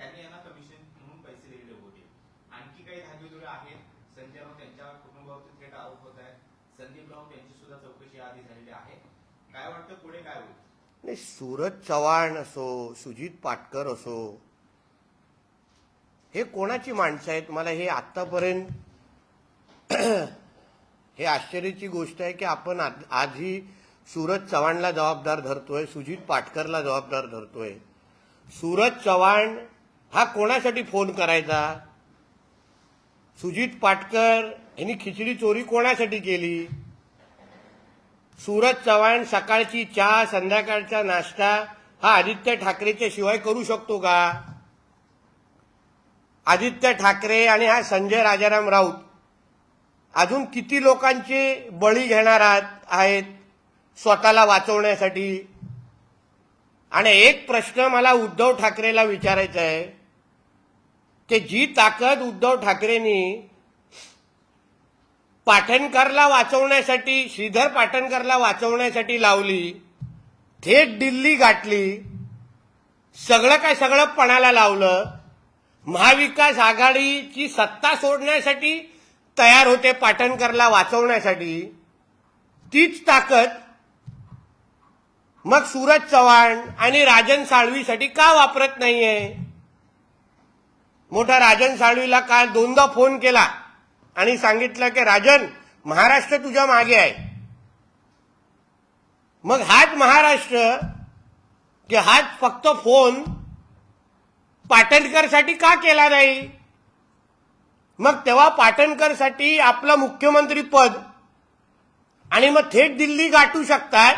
त्यांनी यांना कमिशन म्हणून पैसे दिलेले होते. आणखी काही धागेदोरे आहेत. संजय राऊत यांच्या कुटुंबावरती थेट आरोप होत आहेत. संदीप राऊत यांची सुद्धा चौकशी आधी झालेली आहे. काय वाटतं पुढे काय होईल? नाही सूरज चव्हाण असो सुजित पाटकर असो हे कोणाची माणसं आहेत? मला हे आतापर्यंत हे आश्चर्याची गोष्ट आहे की आपण आधी सूरज चव्हाणला जबाबदार धरतोय सुजित पाटकरला जबाबदार धरतोय. सूरज चव्हाण हा कोणासाठी फोन करायचा? सुजित पाटकर यांनी खिचडी चोरी कोणासाठी केली? सूरज चव्हाण सकाळची चहा संध्याकाळचा नाश्ता हा आदित्य ठाकरेच्या शिवाय करू शकतो का? आदित्य ठाकरे आणि हा संजय राजाराम राऊत अजून किती लोकांचे बळी घेणार आहात- आहेत स्वतःला वाचवण्यासाठी? आणि एक प्रश्न मला उद्धव ठाकरेला विचारायचा आहे. की जी ताकद उद्धव ठाकरेंनी पाटणकरला वाचवण्यासाठी श्रीधर पाटणकरला वाचवण्यासाठी लावली थेट दिल्ली गाठली सगळं काय सगळं पणाला लावलं महाविकास आघाडीची सत्ता सोडण्यासाठी तयार होते पाटणकरला वाचवण्यासाठी तीच ताकद मग सूरज चव्हाण आणि राजन साळवीसाठी का वापरत नाहीये? मोठा राजन साळवीला काल दोनदा फोन केला आणि सांगितलं की राजन महाराष्ट्र तुझ्या मागे आहे. मग हाच महाराष्ट्र की हाच फक्त फोन पाटणकरसाठी का केला नाही? मग तेव्हा पाटणकरसाठी आपलं मुख्यमंत्री पद आणि मग थेट दिल्ली गाठू शकतात.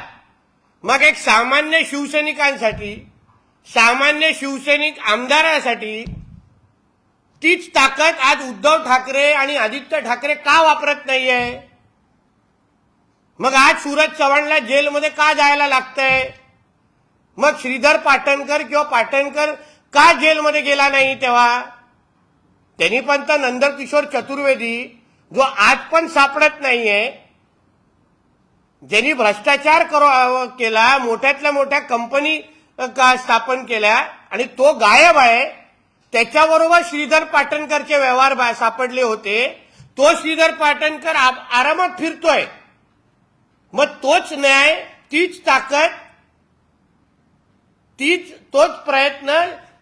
मग एक सामान्य शिवसैनिकांसाठी सामान्य शिवसैनिक आमदारासाठी तीच ताकद आज उद्धव ठाकरे आणि आदित्य ठाकरे का वापरत नाहीये? मग आज सूरज चव्हाणला जेलमध्ये का जायला लागतंय? मग श्रीधर पाटणकर किंवा पाटणकर का जेलमध्ये गेला नाही तेव्हा? त्यांनी पण तर नंदकिशोर चतुर्वेदी जो आज पण सापडत नाहीये ज्यांनी भ्रष्टाचार करो केला मोठ्यातल्या मोठ्या कंपनी का स्थापन केल्या आणि तो गायब आहे त्याच्याबरोबर श्रीधर पाटणकरचे व्यवहार सापडले होते. तो श्रीधर पाटणकर आरामात फिरतोय. मग तोच न्याय तीच ताकद तीच तोच प्रयत्न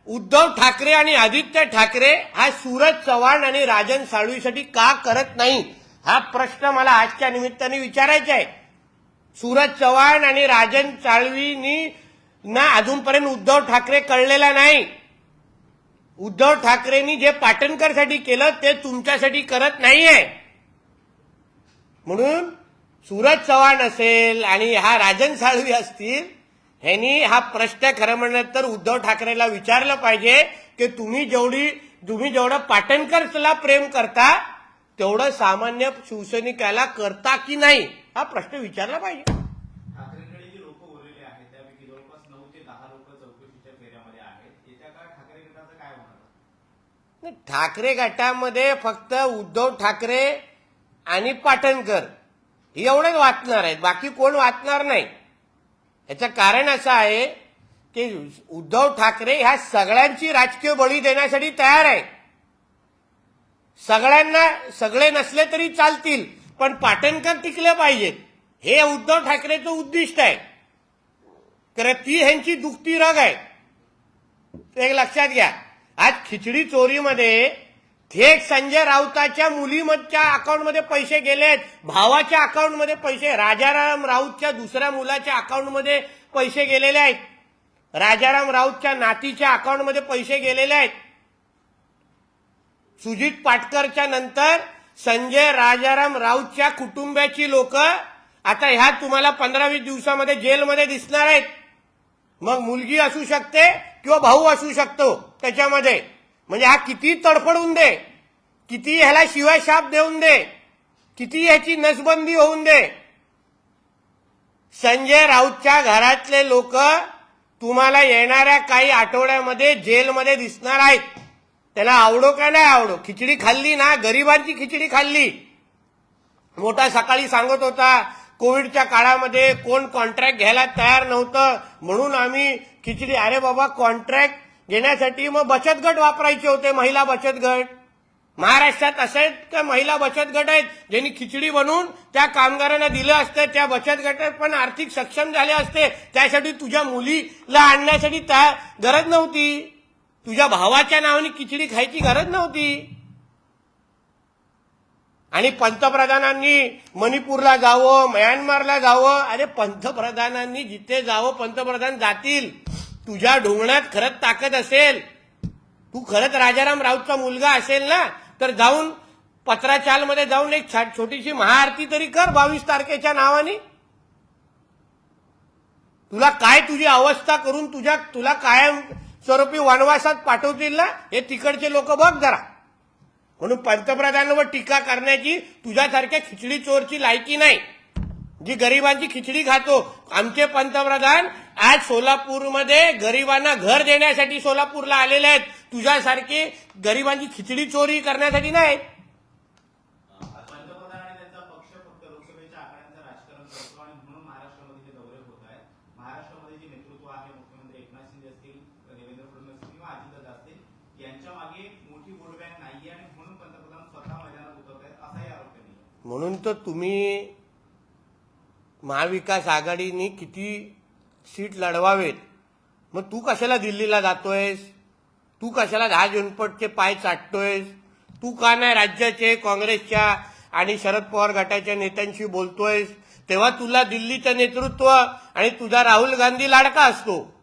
उद्धव ठाकरे आणि आदित्य ठाकरे हा सूरज चव्हाण आणि राजन साळवीसाठी का करत नाही? हा प्रश्न मला आजच्या निमित्ताने विचारायचा आहे. सूरज चव्हाण आणि राजन साळवीनी ना अजूनपर्यंत उद्धव ठाकरे कळलेला नाही. उद्धव ठाकरेंनी जे पाटणकरसाठी केलं ते तुमच्यासाठी करत नाहीये. म्हणून सूरज चव्हाण असेल आणि हा राजन साळवी असतील ह्यांनी हा प्रश्न खरं म्हणलं तर उद्धव ठाकरेला विचारलं पाहिजे की तुम्ही जेवढी तुम्ही जेवढं पाटणकरला प्रेम करता तेवढं सामान्य शिवसैनिकाला करता की नाही? हा प्रश्न विचारला पाहिजे ठाकरेंकडे जी लोक उरलेली आहेत त्यापैकी जवळपास नऊ ते दहा लोक चौकशीच्या फेऱ्यामध्ये आहेत येत्या काळात ठाकरे गटाचं काय होणार नाही, ठाकरे गटामध्ये फक्त उद्धव ठाकरे आणि पाटणकर हे एवढेच वाचणार आहेत. बाकी कोण वाचणार नाही. याचं कारण असं आहे की उद्धव ठाकरे ह्या सगळ्यांची राजकीय बळी देण्यासाठी तयार आहे सगळ्यांना सगळे नसले तरी चालतील पण पाटणकर टिकले पाहिजेत. हे उद्धव ठाकरेचं उद्दिष्ट आहे. तर ती ह्यांची दुखती रग आहे. ते लक्षात घ्या. आज खिचडी चोरीमध्ये थेट संजय राऊताच्या मुलीच्या अकाउंटमध्ये पैसे गेलेत भावाच्या अकाउंटमध्ये पैसे राजाराम राऊतच्या दुसऱ्या मुलाच्या अकाउंटमध्ये पैसे गेलेले आहेत. राजाराम राऊतच्या नातीच्या अकाउंटमध्ये पैसे गेलेले आहेत. सुजित पाटकरच्या नंतर संजय राजाराम राऊतच्या कुटुंबाची लोक आता ह्या तुम्हाला पंधरा वीस दिवसामध्ये जेलमध्ये दिसणार आहेत. मग मुलगी असू शकते किंवा भाऊ असू शकतो त्याच्यामध्ये. म्हणजे हा किती तडफडून दे किती ह्याला शिवाय शाप देऊन दे किती ह्याची नसबंदी होऊन दे. संजय राऊतच्या घरातले लोक तुम्हाला येणाऱ्या काही आठवड्यामध्ये जेलमध्ये दिसणार आहेत. त्याला आवडो का नाही आवडो? खिचडी खाल्ली ना गरिबांची खिचडी खाल्ली. मोठा सकाळी सांगत होता कोविडच्या काळामध्ये कोण कॉन्ट्रॅक्ट घ्यायला तयार नव्हतं म्हणून आम्ही खिचडी अरे बाबा कॉन्ट्रॅक्ट घेण्यासाठी मग बचत गट वापरायचे होते महिला बचत गट. महाराष्ट्रात असे आहेत का महिला बचत गट आहेत ज्यांनी खिचडी बनवून त्या कामगारांना दिलं असतं त्या बचत गटात पण आर्थिक सक्षम झाले असते. त्यासाठी तुझ्या मुलीला आणण्यासाठी त्या गरज नव्हती. तुझ्या भावाच्या नावाने खिचडी खायची गरज नव्हती. आणि पंतप्रधानांनी मणिपूरला जावं म्यानमारला जावं अरे पंतप्रधानांनी जिथे जावं पंतप्रधान जातील. तुझ्या ढोंगणात खरंच ताकद असेल. तू खरंच राजाराम राऊतचा मुलगा असेल ना? तर जाऊन पत्राचालमध्ये जाऊन एक छा- छोटीशी महाआरती तरी कर बावीस तारखेच्या नावाने. तुला काय तुझी अवस्था करून तुझ्या तुला कायम स्वरूपी वनवासात पाठवतील ना? हे तिकडचे लोक बघ जरा. म्हणून पंतप्रधानांवर टीका करण्याची तुझ्यासारख्या खिचडी चोरची लायकी नाही. जी गरिबांची खिचडी खातो. आमचे पंतप्रधान आज सोलापूरमध्ये गरिबांना घर देण्यासाठी सोलापूरला आलेले आहेत. तुझ्यासारखे गरिबांची खिचडी चोरी करण्यासाठी नाही पंतप्रधान आणि त्यांचा पक्ष फक्त लोकसभेच्या आकड्यांचं राजकारण करतो आणि म्हणून महाराष्ट्रामध्ये हे दौरे होत आहेत महाराष्ट्रामध्ये जे नेतृत्व आहे मुख्यमंत्री एकनाथ शिंदे असतील देवेंद्र फडणवीस असतील किंवा अजितदादा असतील यांच्या मागे मोठी वोट बँक नाहीये आणि म्हणून पंतप्रधान स्वतः मैदानात उतरत आहेत असाही आरोप त्यांनी केला. म्हणून तर तुम्ही महाविकास आघाडीने किती सीट लढवावेत? मग तू कशाला दिल्लीला जातोयस? तू कशाला दहा जनपदचे पाय चाटतोयस? तू का नाही राज्याचे काँग्रेसच्या आणि शरद पवार गटाच्या नेत्यांशी बोलतोयस? तेव्हा तुला दिल्लीचं नेतृत्व आणि तुझा राहुल गांधी लाडका असतो.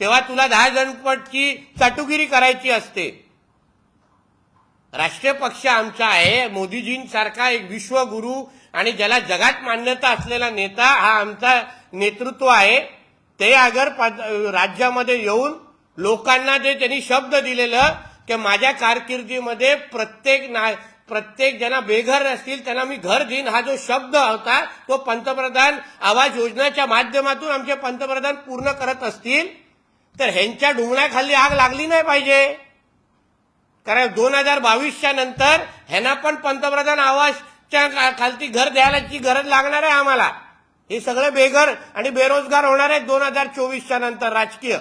तेव्हा तुला दहा जणपटची चाटुगिरी करायची असते. राष्ट्रीय पक्ष आमचा आहे. मोदीजींसारखा एक विश्वगुरु आणि ज्याला जगात मान्यता असलेला नेता हा आमचा नेतृत्व आहे. ते अगर राज्यामध्ये येऊन लोकांना जे त्यांनी शब्द दिलेलं की माझ्या कारकिर्दीमध्ये प्रत्येक ना प्रत्येक ज्यांना बेघर असतील त्यांना मी घर देईन. हा जो शब्द होता तो पंतप्रधान आवाज योजनेच्या माध्यमातून आमचे पंतप्रधान पूर्ण करत असतील तर ह्यांच्या डोंगण्याखाली आग लागली नाही पाहिजे. कारण दोन हजार बावीसच्या नंतर ह्यांना पण पंतप्रधान आवासच्या खालती घर द्यायलाची गरज लागणार आहे आम्हाला. हे सगळे बेघर आणि बेरोजगार होणार आहेत दोन हजार चोवीसच्या नंतर राजकीय.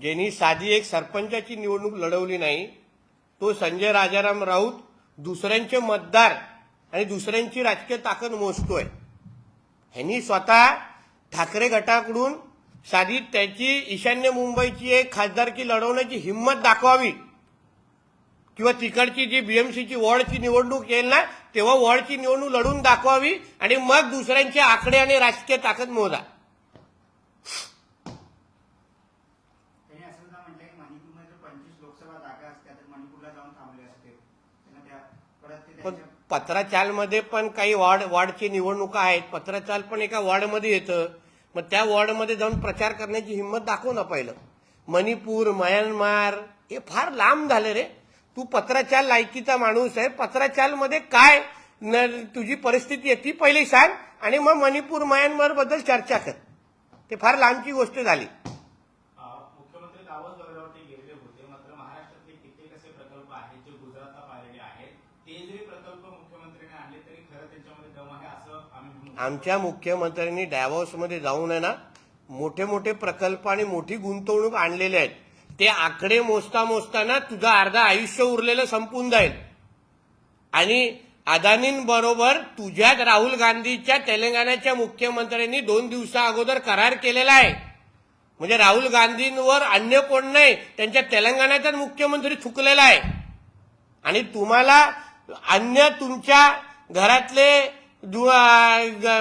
ज्यांनी साधी एक सरपंचाची निवडणूक लढवली नाही तो संजय राजाराम राऊत दुसऱ्यांचे मतदार आणि दुसऱ्यांची राजकीय ताकद मोजतोय. ह्यांनी स्वतः ठाकरे गटाकडून साधी त्याची ईशान्य मुंबईची एक खासदारकी लढवण्याची हिंमत दाखवावी. किंवा तिकडची जी बीएमसीची वॉर्डची निवडणूक येईल ना तेव्हा वॉर्डची निवडणूक लढून दाखवावी आणि मग दुसऱ्यांचे आकडे आणि राजकीय ताकद मोजा त्यांनी असं सुद्धा म्हटलंय की मणिपूरमध्ये जर पंचवीस लोकसभा जागा असत्या तर मणिपूरला जाऊन थांबले असते त्यांना त्या परत ते पण त्यांच्या पत्राचालमध्ये पण काही वॉर्ड वॉर्डची निवडणुका आहेत. पत्राचाल पण एका वॉर्डमध्ये येतं. मग त्या वॉर्डमध्ये जाऊन प्रचार करण्याची हिंमत दाखव ना पहिलं. मणिपूर म्यानमार हे फार लांब झालं रे. तू पत्राचाल लायकीचा माणूस आहे. पत्राचालमध्ये काय? न तुझी परिस्थिती आहे ती पहिली सांग. आणि मग मणिपूर म्यानमारबद्दल चर्चा कर. ते फार लांबची गोष्ट झाली. मुख्यमंत्री आमच्या मुख्यमंत्र्यांनी डॅवॉसमध्ये जाऊन आहे ना मोठे मोठे प्रकल्प आणि मोठी गुंतवणूक आणलेले आहेत. ते आकडे मोजता मोजताना तुझं अर्धा आयुष्य उरलेलं संपून जाईल. आणि अदानींबरोबर तुझ्यात राहुल गांधीच्या तेलंगणाच्या मुख्यमंत्र्यांनी दोन दिवसा अगोदर करार केलेला आहे. म्हणजे राहुल गांधींवर अन्य कोण नाही त्यांच्या तेलंगणाचाच मुख्यमंत्री थुकलेला आहे. आणि तुम्हाला अन्य तुमच्या घरातले दु-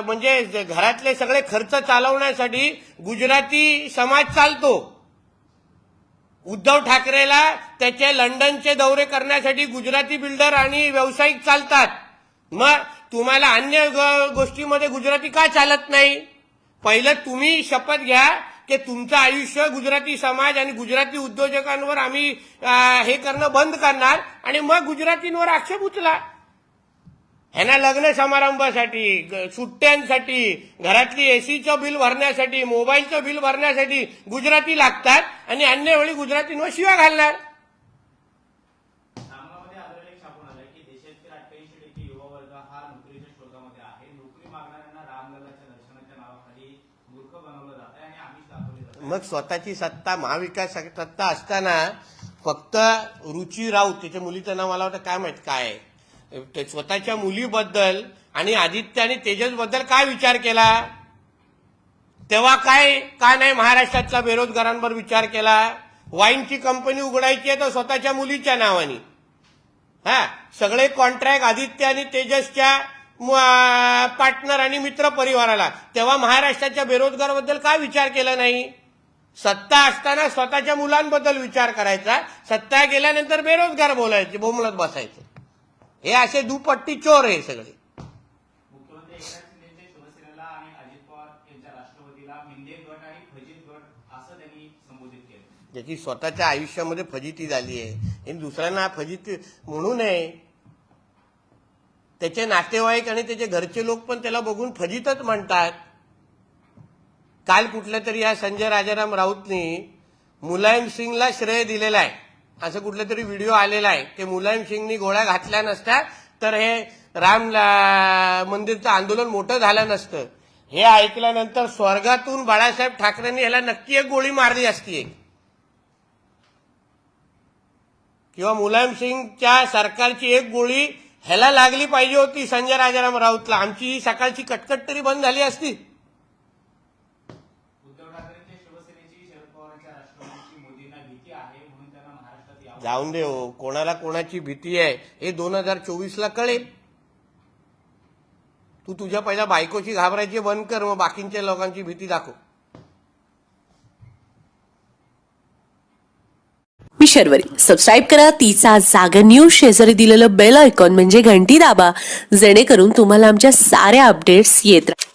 म्हणजे घरातले सगळे खर्च चालवण्यासाठी गुजराती समाज चालतो. उद्धव ठाकरेला त्याचे लंडनचे दौरे करण्यासाठी गुजराती बिल्डर आणि व्यावसायिक चालतात. मग तुम्हाला अन्य ग- गोष्टीमध्ये गुजराती का चालत नाही? पहिलं तुम्ही शपथ घ्या की तुमचं आयुष्य गुजराती समाज आणि गुजराती उद्योजकांवर आम्ही हे करणं बंद करणार आणि मग गुजरातींवर आक्षेप उचला. ह्यांना लग्न समारंभासाठी ग- सुट्ट्यांसाठी घरातली एसीचं बिल भरण्यासाठी मोबाईलचं बिल भरण्यासाठी गुजराती लागतात आणि अन्य वेळी गुजरातींवर शिवा घालणार. मग स्वतःची सत्ता महाविकास सत्ता असताना फक्त रुची राऊत त्याच्या मुलीचं नाव मला वाटतं काय माहीत काय ते स्वतःच्या मुलीबद्दल आणि आदित्य आणि तेजसबद्दल काय विचार केला? तेव्हा काय का नाही महाराष्ट्रातल्या बेरोजगारांवर विचार केला. वाईनची कंपनी उघडायची आहे तर स्वतःच्या मुलीच्या नावाने. हा सगळे कॉन्ट्रॅक्ट आदित्य आणि तेजसच्या पार्टनर आणि मित्र परिवाराला तेव्हा महाराष्ट्राच्या बेरोजगाराबद्दल काय विचार केला नाही? सत्ता असताना स्वतःच्या मुलांबद्दल विचार करायचा. सत्ता गेल्यानंतर बेरोजगार बोलायचे बोमलत बसायचं. हे असे दुपट्टी चोर आहे सगळे. ज्याची स्वतःच्या आयुष्यामध्ये फजिती झाली आहे. आणि दुसऱ्यांना फजिती म्हणू नये. त्याचे नातेवाईक आणि त्याचे घरचे लोक पण त्याला बघून फजितच म्हणतात. काल कुठल्या तरी या संजय राजाराम राऊतने मुलायम सिंगला श्रेय दिलेला आहे. असं कुठला तरी व्हिडिओ आलेला आहे. ते मुलायम सिंगनी गोळ्या घातल्या नसत्या तर हे राम मंदिरचं आंदोलन मोठं झालं नसतं. हे ऐकल्यानंतर स्वर्गातून बाळासाहेब ठाकरेंनी ह्याला नक्की एक गोळी मारली असती. एक किंवा मुलायम सिंगच्या सरकारची एक गोळी ह्याला लागली पाहिजे होती संजय राजाराम राऊतला. आमची ही सकाळची कटकट तरी बंद झाली असती उद्धव ठाकरेंच्या शिवसेनेची शरद पवारांच्या राष्ट्रवादीची मोदींना भीती आहे म्हणून त्यांना महाराष्ट्रात यावं जाऊन दे हो. कोणाला कोणाची भीती आहे हे दोन हजार चोवीसला कळेल. तू तुझ्या पहिल्या बायकोची घाबरायची बंद कर मग बाकींच्या लोकांची भीती दाखव. मी शर्वरी. सबस्क्राईब करा. तिचा जागर न्यूज शेजारी दिलेलं बेल आयकॉन म्हणजे घंटी दाबा. जेणेकरून तुम्हाला आमच्या साऱ्या अपडेट्स येत राहतील